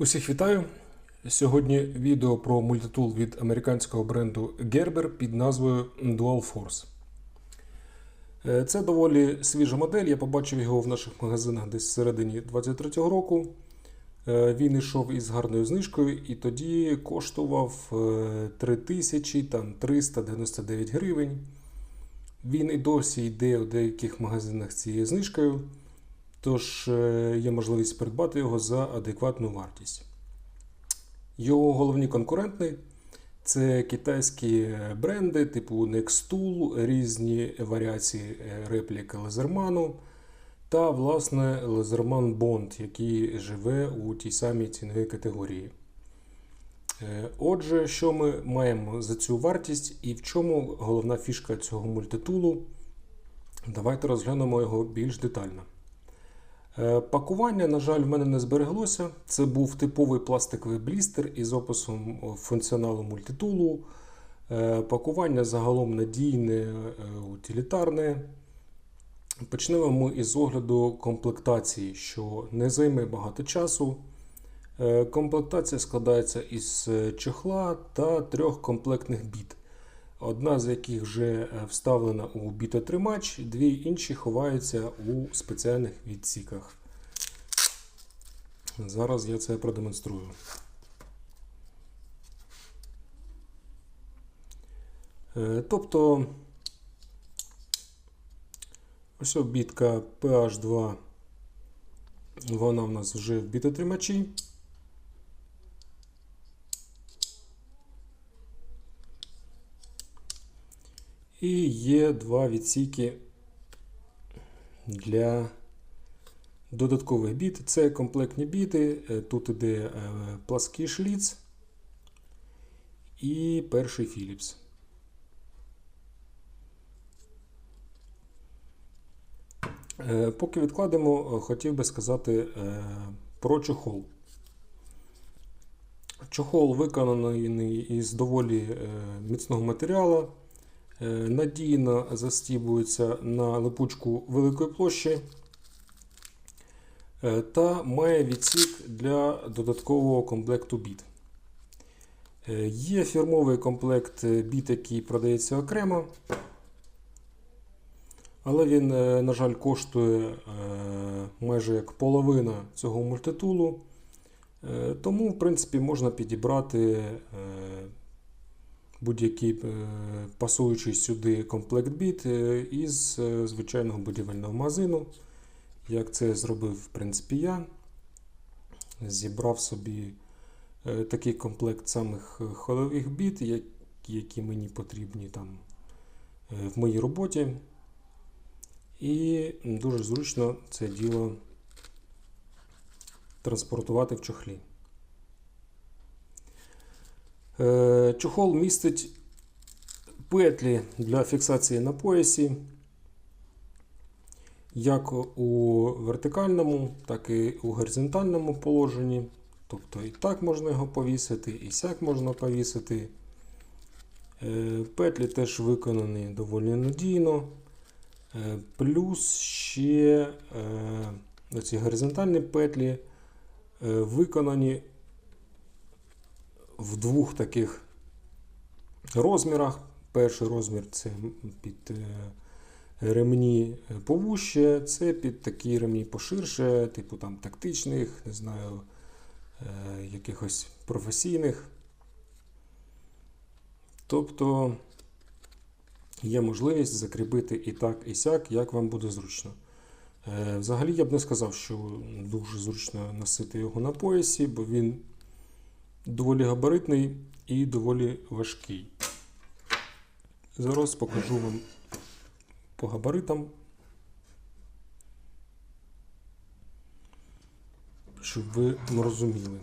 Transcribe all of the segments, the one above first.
Усіх вітаю! Сьогодні відео про мультитул від американського бренду Gerber під назвою Dual Force. Е, Це доволі свіжа модель. Я побачив його в наших магазинах десь всередині 23-го року. Е, Він йшов із гарною знижкою і тоді коштував е, 3399 гривень. Він і досі йде у деяких магазинах цією знижкою. Тож е, є можливість придбати його за адекватну вартість. Його головні конкуренти це китайські бренди типу Nextool, різні варіації е, репліки Лазерману та, власне, Лазерман Bond, який живе у тій самій ціновій категорії. Е, Отже, що ми маємо за цю вартість і в чому головна фішка цього мультитулу? Давайте розглянемо його більш детально. Е, Пакування, на жаль, в мене не збереглося. Це був типовий пластиковий блістер із описом функціоналу мультитулу. Е, Пакування загалом надійне, е, утилітарне. Почнемо ми із огляду комплектації, що не займе багато часу. Е, Комплектація складається із е, чехла та трьох комплектних біт. Одна з яких вже е, вставлена у бітотримач, дві інші ховаються у спеціальних відсіках. Зараз я це продемонструю. Е, Тобто, ось обітка PH2, вона в нас вже в бітотримачі. І є два відсіки для додаткових біт. Це комплектні біти. Е, Тут іде е, плаский шліц і перший Philips. Е, Поки відкладемо, хотів би сказати про чохол. Чохол виконаний із доволі міцного матеріалу. Е, надійно застібується на липучку великої площі е, та має відсік для додаткового комплекту біт. Е, Є фірмовий комплект біт, який продається окремо, але він, на жаль, коштує майже як половина цього мультитулу. Тому, в принципі, можна підібрати будь-який е, пасуючий сюди комплект біт е, із е, звичайного будівельного магазину. Як це зробив, в принципі, я. Зібрав собі такий комплект самих ходових біт, які мені потрібні там в моїй роботі. І дуже зручно це діло транспортувати в чохлі. Е, Чохол містить петлі для фіксації на поясі, як у вертикальному, так і у горизонтальному положенні. Тобто і так можна його повісити, і сяк можна повісити. Е, Петлі теж виконані доволі надійно. Е, Плюс ще оці горизонтальні петлі виконані в двох таких розмірах. Перший розмір це під е, ремні повуще, це під такі ремні поширше, типу там тактичних, не знаю, е, якихось професійних. Тобто є можливість закріпити і так, і сяк, як вам буде зручно. Е, Взагалі я б не сказав, що дуже зручно носити його на поясі, бо він доволі габаритний і доволі важкий. Зараз покажу вам по габаритам, щоб ви розуміли.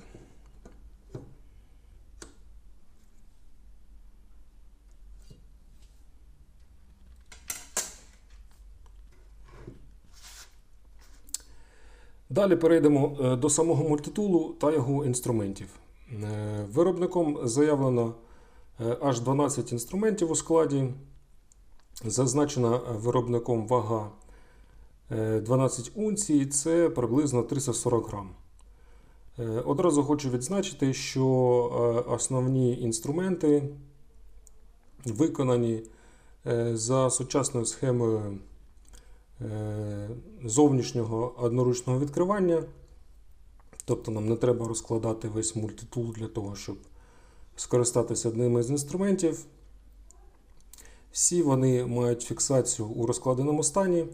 Далі перейдемо е, до самого мультитулу та його інструментів. Е, Виробником заявлено е, аж 12 інструментів у складі. Зазначена е, виробником вага е, 12 унцій, це приблизно 340 грам. Е, Одразу хочу відзначити, що е, основні інструменти виконані е, за сучасною схемою е, зовнішнього одноручного відкривання. Тобто нам не треба розкладати весь мультитул для того, щоб скористатися одним із інструментів. Всі вони мають фіксацію у розкладеному стані.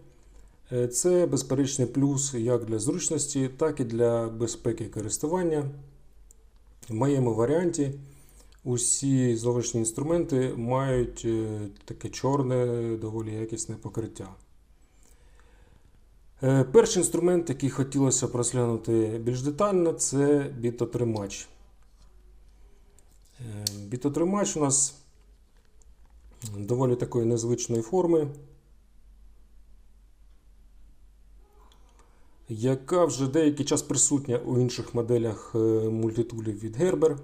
Е, Це безперечний плюс як для зручності, так і для безпеки користування. В моєму варіанті усі зовнішні інструменти мають е, таке чорне, доволі якісне покриття. Е, Перший інструмент, який хотілося б розглянути більш детально, це бітотримач. Е, Бітотримач у нас доволі такої незвичної форми, яка вже деякий час присутня у інших моделях е, мультитулів від Gerber.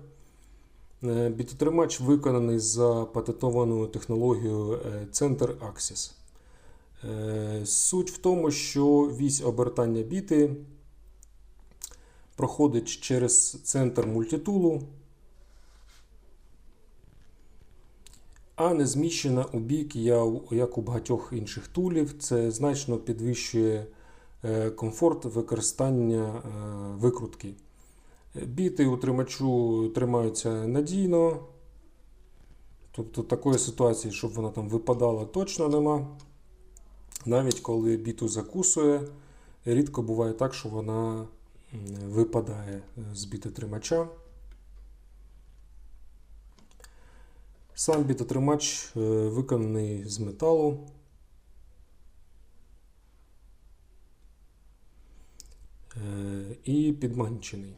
Бітотримач виконаний за патентованою технологією Center Axis. Е, Суть в тому, що вісь обертання біти проходить через центр мультитулу, а не зміщена у бік, як у багатьох інших тулів. Це значно підвищує е, комфорт використання е, викрутки. Біти у тримачу тримаються надійно. Тобто такої ситуації, щоб вона там випадала, точно нема. Навіть коли біту закусує, рідко буває так, що вона випадає е, з бітотримача. Сам бітотримач е, виконаний з металу. Е, І підмагнічений.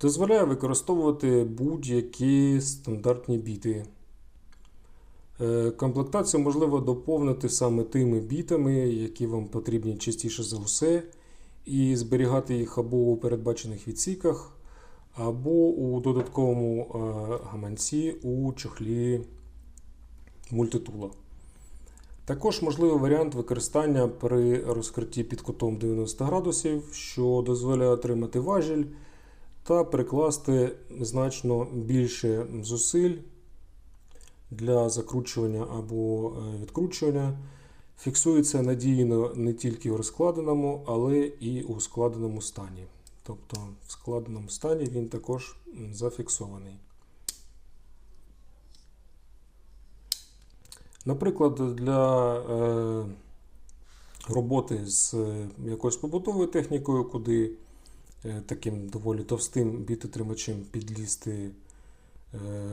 Дозволяє використовувати будь-які стандартні біти. Е, Комплектацію можливо доповнити саме тими бітами, які вам потрібні частіше за усе, і зберігати їх або у передбачених відсіках, або у додатковому е, гаманці у чохлі мультитула. Також можливий варіант використання при розкритті під кутом 90 градусів, що дозволяє отримати важіль та прикласти значно більше зусиль для закручування або е, відкручування. Фіксується надійно не тільки в розкладеному, але і у складеному стані. Тобто в складеному стані він також зафіксований. Наприклад, для е, роботи з е, якоюсь побутовою технікою, куди е, таким доволі товстим бітотримачем підлізти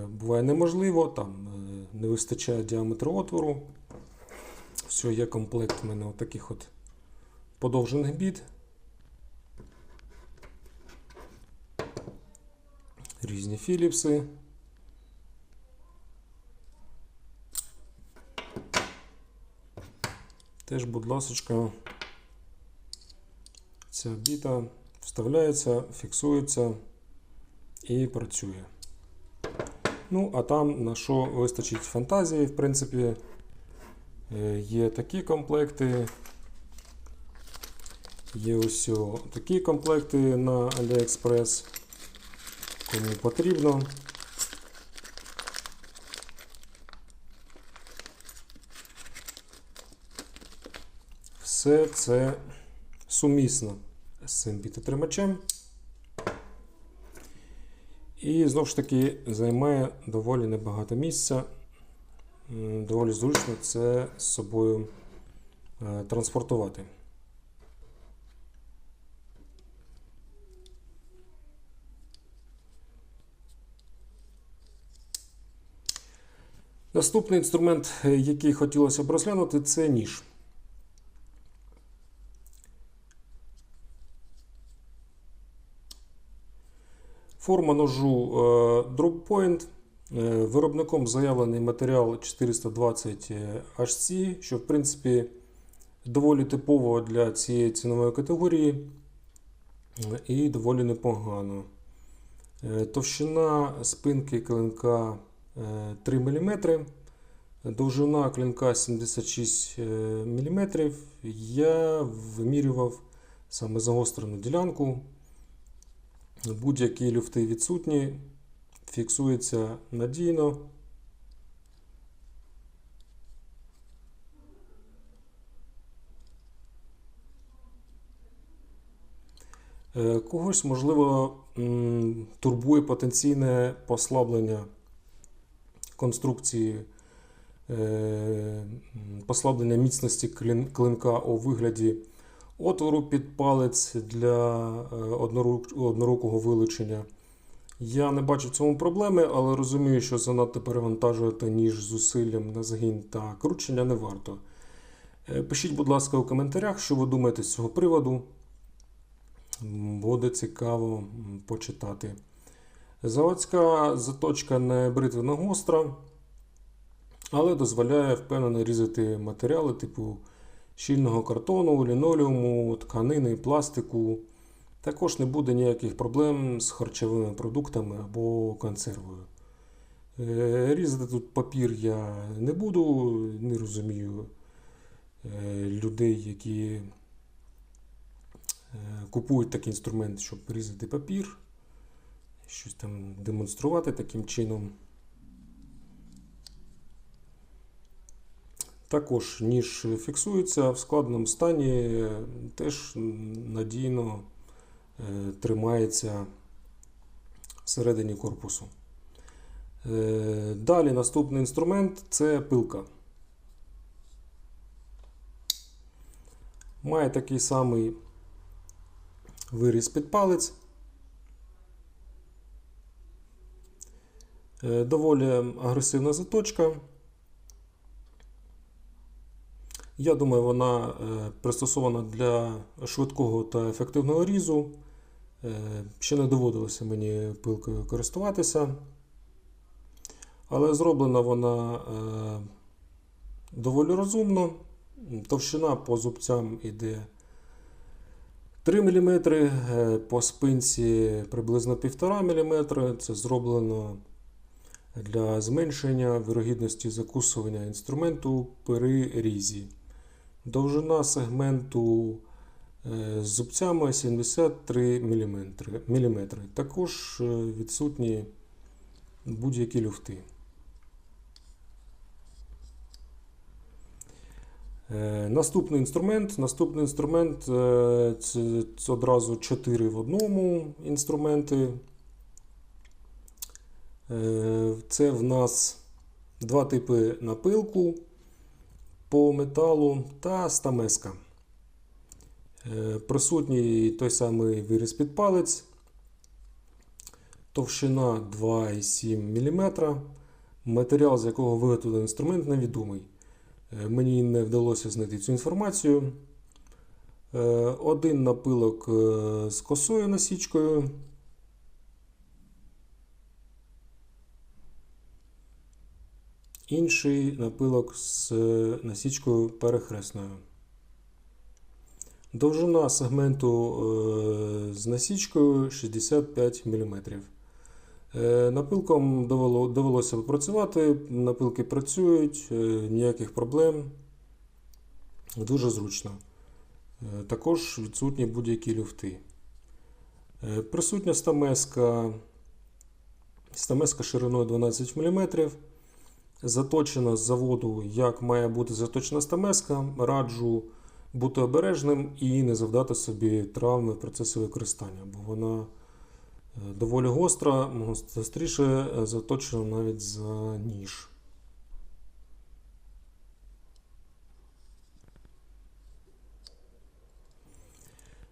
буває неможливо, там е, не вистачає діаметру отвору. Все, є комплект в мене таких от подовжених біт. Різні філіпси. Теж, будь ласочка, ця біта вставляється, фіксується і працює. Ну, а там на що вистачить фантазії, в принципі, е, є такі комплекти. Є ось такі комплекти на AliExpress. Кому потрібно. Все це сумісно з цим бітотримачем. І знову ж таки займає доволі небагато місця. Доволі зручно це з собою е, транспортувати. Наступний інструмент, е, який хотілося б розглянути, це ніж. Форма ножу е, Drop Point. Е, Виробником заявлений матеріал 420 HC, що в принципі доволі типово для цієї цінової категорії е, і доволі непогано. Е, Товщина спинки клинка е, 3 мм, довжина клинка 76 мм. Я вимірював саме загострену ділянку. Будь-які люфти відсутні, фіксується надійно. Е, Когось, можливо, турбує потенційне послаблення конструкції, е, послаблення міцності клинка у вигляді отвору під палець для е, однорук- однорукого вилучення. Я не бачу в цьому проблеми, але розумію, що занадто перевантажувати ніж зусиллям на згін та кручення не варто. Е, Пишіть, будь ласка, у коментарях, що ви думаєте з цього приводу. Буде цікаво почитати. Заводська заточка не бритвенно гостра, але дозволяє впевнено різати матеріали типу щільного картону, лінолеуму, тканини, пластику. Також не буде ніяких проблем з харчовими продуктами або консервою. Е, Різати тут папір я не буду, не розумію е, людей, які е, купують такий інструмент, щоб різати папір, щось там демонструвати таким чином. Також ніж фіксується в складеному стані, теж надійно е, тримається всередині корпусу. Е, Далі наступний інструмент це пилка. Має такий самий виріз під палець. Е, Доволі агресивна заточка. Я думаю, вона е, пристосована для швидкого та ефективного різу. Е, Ще не доводилося мені пилкою користуватися. Але зроблена вона е, доволі розумно. Товщина по зубцям іде 3 мм, по спинці приблизно 1,5 мм. Це зроблено для зменшення вирогідності закусування інструменту при різі. Довжина сегменту е, з зубцями 73 мм. Також е, відсутні будь-які люфти. Е, Наступний інструмент. Наступний інструмент це, одразу 4 в одному інструменти. Це в нас два типи напилку по металу та стамеска. Е, Присутній той самий виріз під палець, товщина 2,7 мм. Матеріал, з якого виготовлений інструмент, невідомий. Е, Мені не вдалося знайти цю інформацію. Е, Один напилок з косою насічкою. Інший напилок з е, насічкою перехресною. Довжина сегменту е, з насічкою 65 мм. Е, Напилком довелося попрацювати, напилки працюють, ніяких проблем. Дуже зручно. Також відсутні будь-які люфти. Присутня стамеска, стамеска шириною 12 мм. Заточена з заводу, як має бути заточена стамеска. Раджу бути обережним і не завдати собі травми в процесі використання, бо вона е, доволі гостра, гостріше заточена навіть за ніж.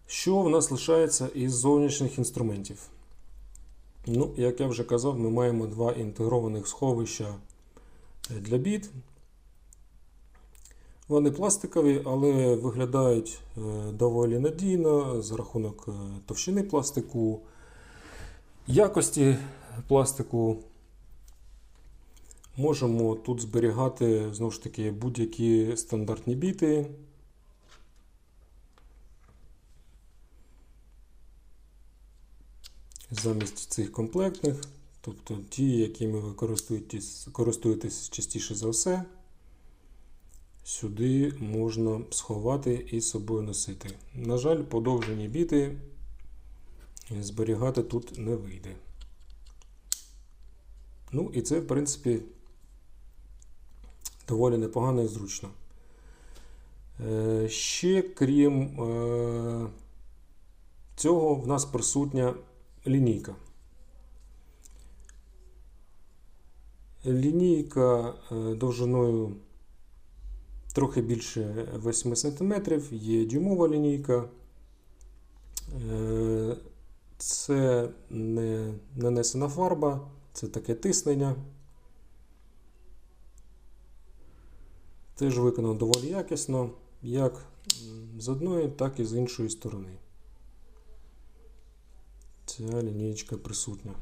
Що в нас лишається із зовнішніх інструментів? Ну, як я вже казав, ми маємо два інтегрованих сховища для біт. Вони пластикові, але виглядають е, доволі надійно за рахунок е, товщини пластику, якості пластику. Можемо тут зберігати знову ж таки будь-які стандартні біти. Замість цих комплектних, тобто ті, якими ви користуєтесь, користуєтесь частіше за все, сюди можна сховати і з собою носити. На жаль, подовжені біти зберігати тут не вийде. Ну і це, в принципі, доволі непогано і зручно. Е, Ще крім е, цього, в нас присутня лінійка. Лінійка е, довжиною трохи більше 8 см, є дюймова лінійка. Е, Це не нанесена фарба, це таке тиснення. Теж виконано доволі якісно, як з одної, так і з іншої сторони. Ця лінієчка присутня.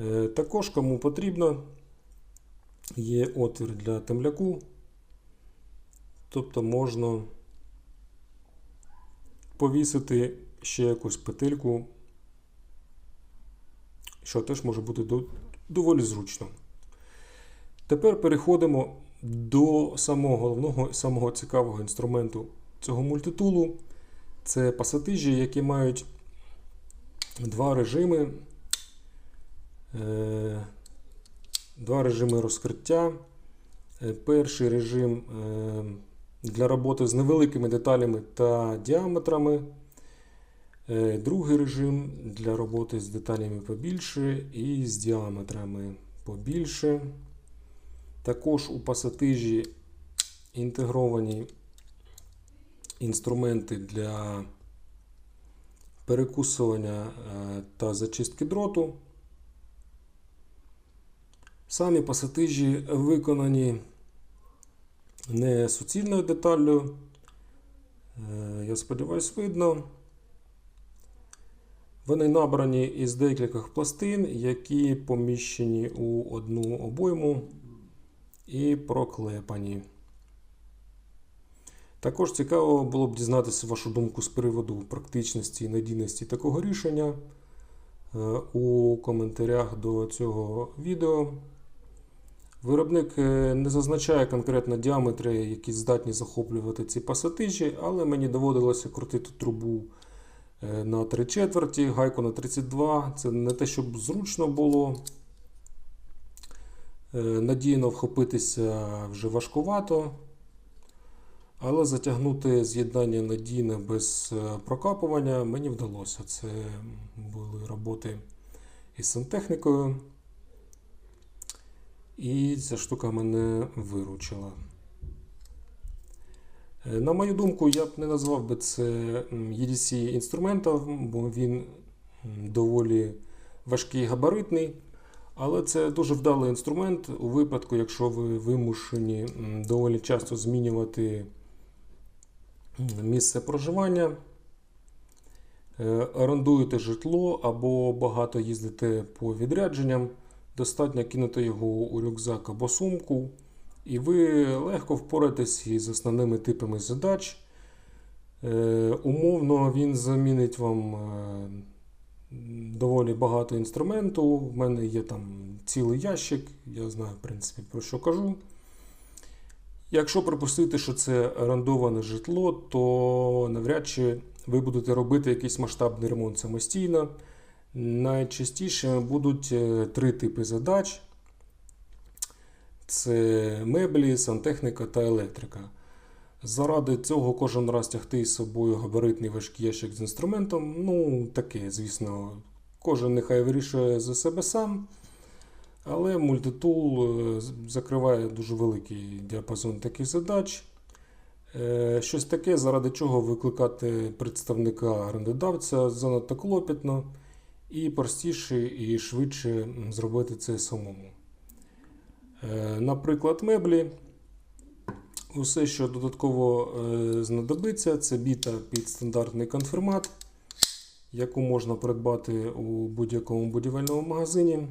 Е, Також, кому потрібно, є отвір для темляку, тобто можна повісити ще якусь петельку, що теж може бути доволі зручно. Тепер переходимо до самого головного і самого цікавого інструменту цього мультитулу. Це пасатижі, які мають два режими. Е, Два режими розкриття. Е, Перший режим е, для роботи з невеликими деталями та діаметрами. Другий режим для роботи з деталями побільше і з діаметрами побільше. Також у пасатижі інтегровані інструменти для перекусування та зачистки дроту. Самі пасатижі виконані не суцільною деталлю. Е, Я сподіваюся, видно. Вони набрані із декількох пластин, які поміщені у одну обойму і проклепані. Також цікаво було б дізнатися вашу думку з приводу практичності і надійності такого рішення е, у коментарях до цього відео. Виробник е, не зазначає конкретно діаметри, які здатні захоплювати ці пасатижі, але мені доводилося крутити трубу е, на 3 четверті, гайку на 32. Це не те, щоб зручно було. Е, Надійно вхопитися вже важкувато, але затягнути з'єднання надійне без прокапування мені вдалося. Це були роботи із сантехнікою. І ця штука мене виручила. Е, На мою думку, я б не назвав би це EDC інструментом, бо він доволі важкий і габаритний. Але це дуже вдалий інструмент у випадку, якщо ви вимушені доволі часто змінювати місце проживання, е, орендуєте житло або багато їздите по відрядженням. Достатньо кинути його у рюкзак або сумку, і ви легко впораєтесь із основними типами задач. Е, умовно, він замінить вам е, доволі багато інструменту. В мене є там цілий ящик, я знаю, в принципі, про що кажу. Якщо припустити, що це орендоване житло, то навряд чи ви будете робити якийсь масштабний ремонт самостійно. Найчастіше будуть е, три типи задач: це меблі, сантехніка та електрика. Заради цього кожен раз тягти з собою габаритний важкий ящик з інструментом. Ну, таке, звісно, кожен нехай вирішує за себе сам. Але мультитул е, закриває дуже великий діапазон таких задач. Е, Щось таке, заради чого викликати представника орендодавця занадто клопітно і простіше і швидше зробити це самому. Е, Наприклад, меблі. Усе, що додатково е, знадобиться, це біта під стандартний конфірмат, яку можна придбати у будь-якому будівельному магазині.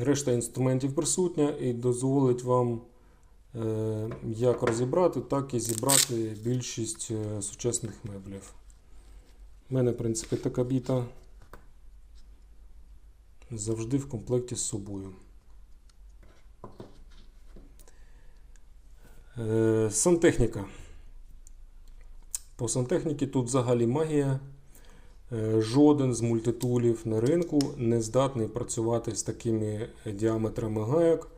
Решта інструментів присутня і дозволить вам е, як розібрати, так і зібрати більшість сучасних меблів. У мене, в принципі, така біта завжди в комплекті з собою. Е, Сантехніка. По сантехніці тут взагалі магія. Е, Жоден з мультитулів на ринку не здатний працювати з такими діаметрами гайок,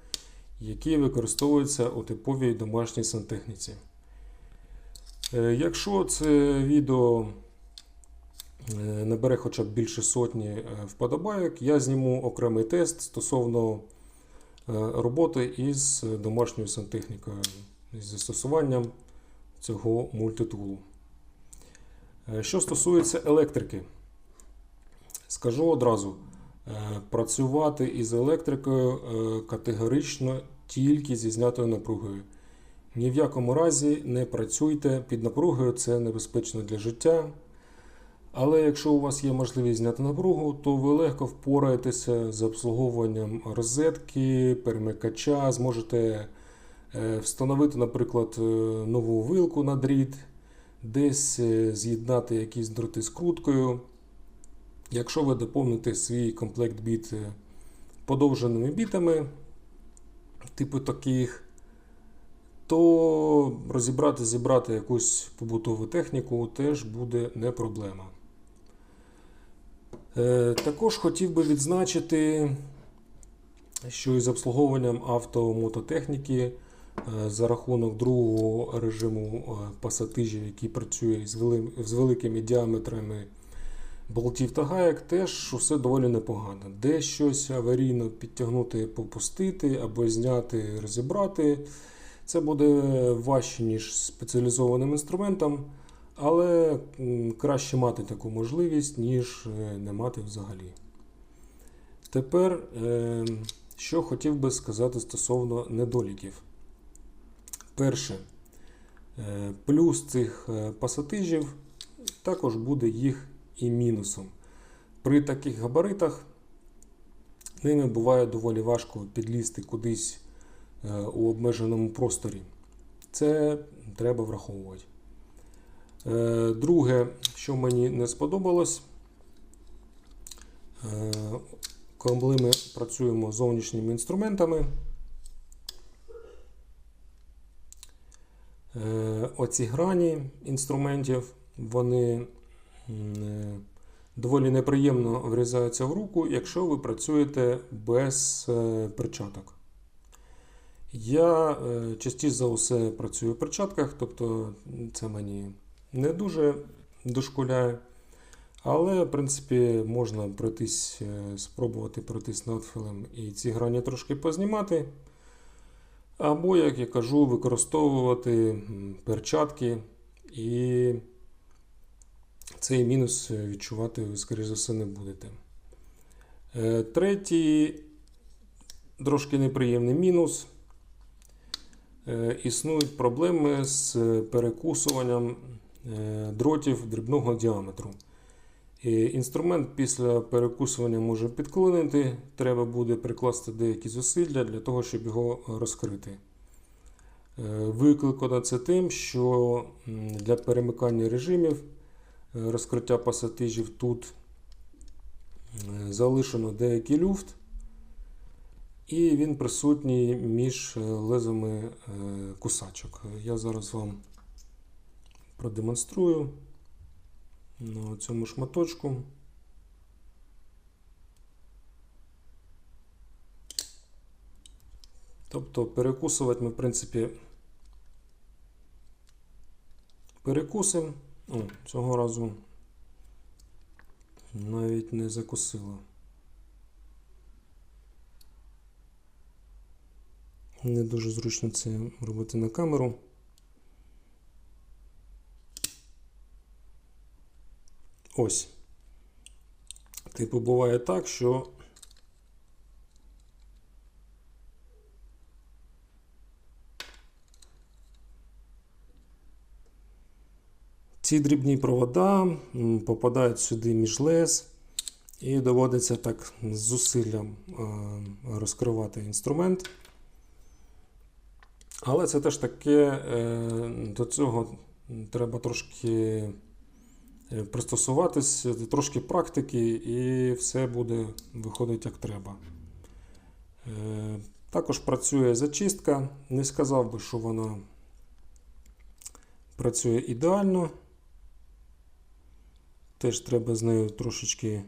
які використовуються у типовій домашній сантехніці. Е, Якщо це відео набере хоча б більше сотні е, вподобайок, я зніму окремий тест стосовно е, роботи із домашньою сантехнікою із застосуванням цього мультитулу. Е, Що стосується електрики, скажу одразу: е, працювати із електрикою е, категорично тільки зі знятою напругою. Ні в якому разі не працюйте під напругою, це небезпечно для життя. Але якщо у вас є можливість зняти напругу, то ви легко впораєтеся з обслуговуванням розетки, перемикача, зможете е, встановити, наприклад, е, нову вилку на дріт, десь е, з'єднати якісь дроти скруткою. Якщо ви доповните свій комплект біт подовженими бітами, типу таких, то розібрати, зібрати якусь побутову техніку теж буде не проблема. Е, Також хотів би відзначити, що із обслуговуванням автомототехніки е, за рахунок другого режиму е, пасатижів, який працює з, великими діаметрами болтів та гаєк, теж усе доволі непогано. Де щось аварійно підтягнути, попустити або зняти, розібрати. Це буде важче, ніж спеціалізованим інструментом, але краще мати таку можливість, ніж е, не мати взагалі. Тепер, е, що хотів би сказати стосовно недоліків. Перше, е, плюс цих пасатижів також буде їх і мінусом. При таких габаритах ними буває доволі важко підлізти кудись у обмеженому просторі. Це треба враховувати. Е, Друге, що мені не сподобалось, е, коли ми працюємо з зовнішніми інструментами, е, оці грані інструментів, вони доволі неприємно врізаються в руку, якщо ви працюєте без перчаток. Я частіше за усе працюю в перчатках, тобто це мені не дуже дошкуляє. Але, в принципі, можна пройтись, е, спробувати пройтись надфилем і ці грані трошки познімати. Або, як я кажу, використовувати перчатки і цей мінус відчувати ви, скоріш за все, не будете. Е, Третій трошки неприємний мінус. Е, Існують проблеми з перекусуванням е, дротів дрібного діаметру. І Інструмент після перекусування може підклинити, треба буде прикласти деякі зусилля для того, щоб його розкрити. Е, Викликано це тим, що для перемикання режимів е, розкриття пасатижів тут е, залишено деякий люфт, і він присутній між е, лезами е, кусачок. Я зараз вам продемонструю на цьому шматочку. Тобто перекусувати ми, в принципі, перекусимо. О, цього разу навіть не закусило. Не дуже зручно це робити на камеру. Ось. Типу, буває так, що ці дрібні провода попадають сюди між лез, і доводиться так з зусиллям е, розкривати інструмент. Але це теж таке, е, до цього треба трошки пристосуватись, трошки практики, і все буде виходить як треба. Е, Також працює зачистка. Не сказав би, що вона працює ідеально, Теж треба з нею трошечки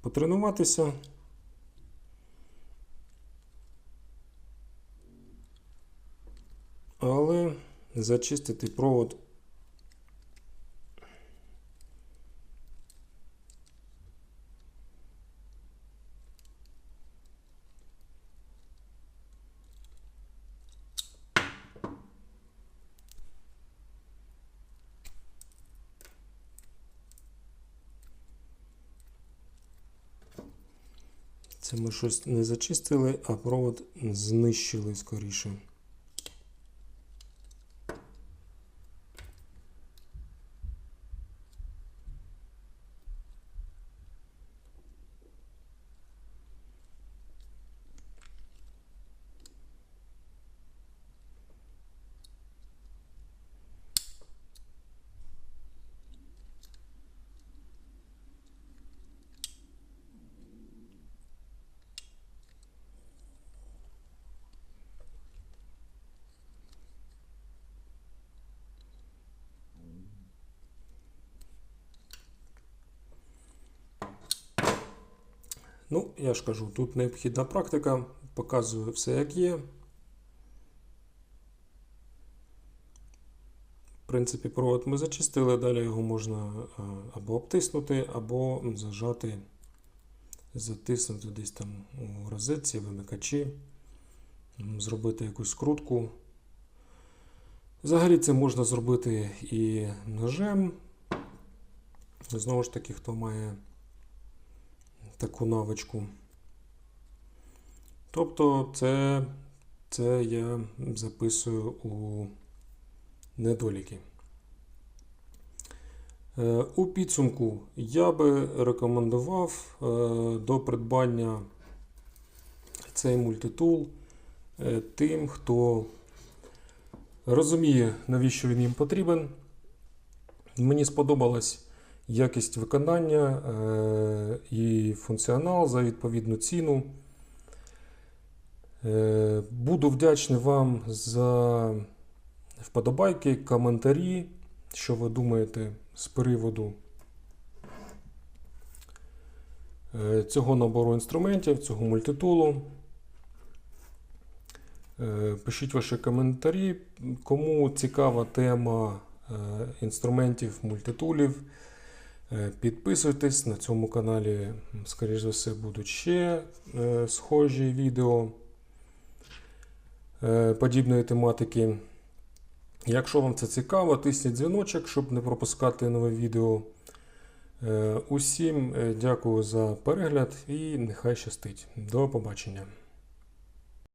потренуватися. Але зачистити провод Це ми щось не зачистили, а провод знищили скоріше. Ну, я ж кажу, тут необхідна практика, показую все як є. В принципі, провод ми зачистили, далі його можна е, або обтиснути, або зажати, затиснути десь там у розетці, вимикачі, зробити якусь скрутку. Взагалі це можна зробити і ножем. Знову ж таки, хто має таку навичку. Тобто це, це я записую у недоліки. Е, У підсумку я би рекомендував е, до придбання цей мультитул е, тим, хто розуміє, навіщо він їм потрібен. Мені сподобалась якість виконання і функціонал за відповідну ціну. Е, Буду вдячний вам за вподобайки, коментарі, що ви думаєте з приводу е, цього набору інструментів, цього мультитулу. Е, Пишіть ваші коментарі, кому цікава тема інструментів, мультитулів. Підписуйтесь на цьому каналі, скоріш за все, будуть ще схожі відео подібної тематики. Якщо вам це цікаво, тисніть дзвіночок, щоб не пропускати нове відео. Е, Усім е, дякую за перегляд і нехай щастить. До побачення.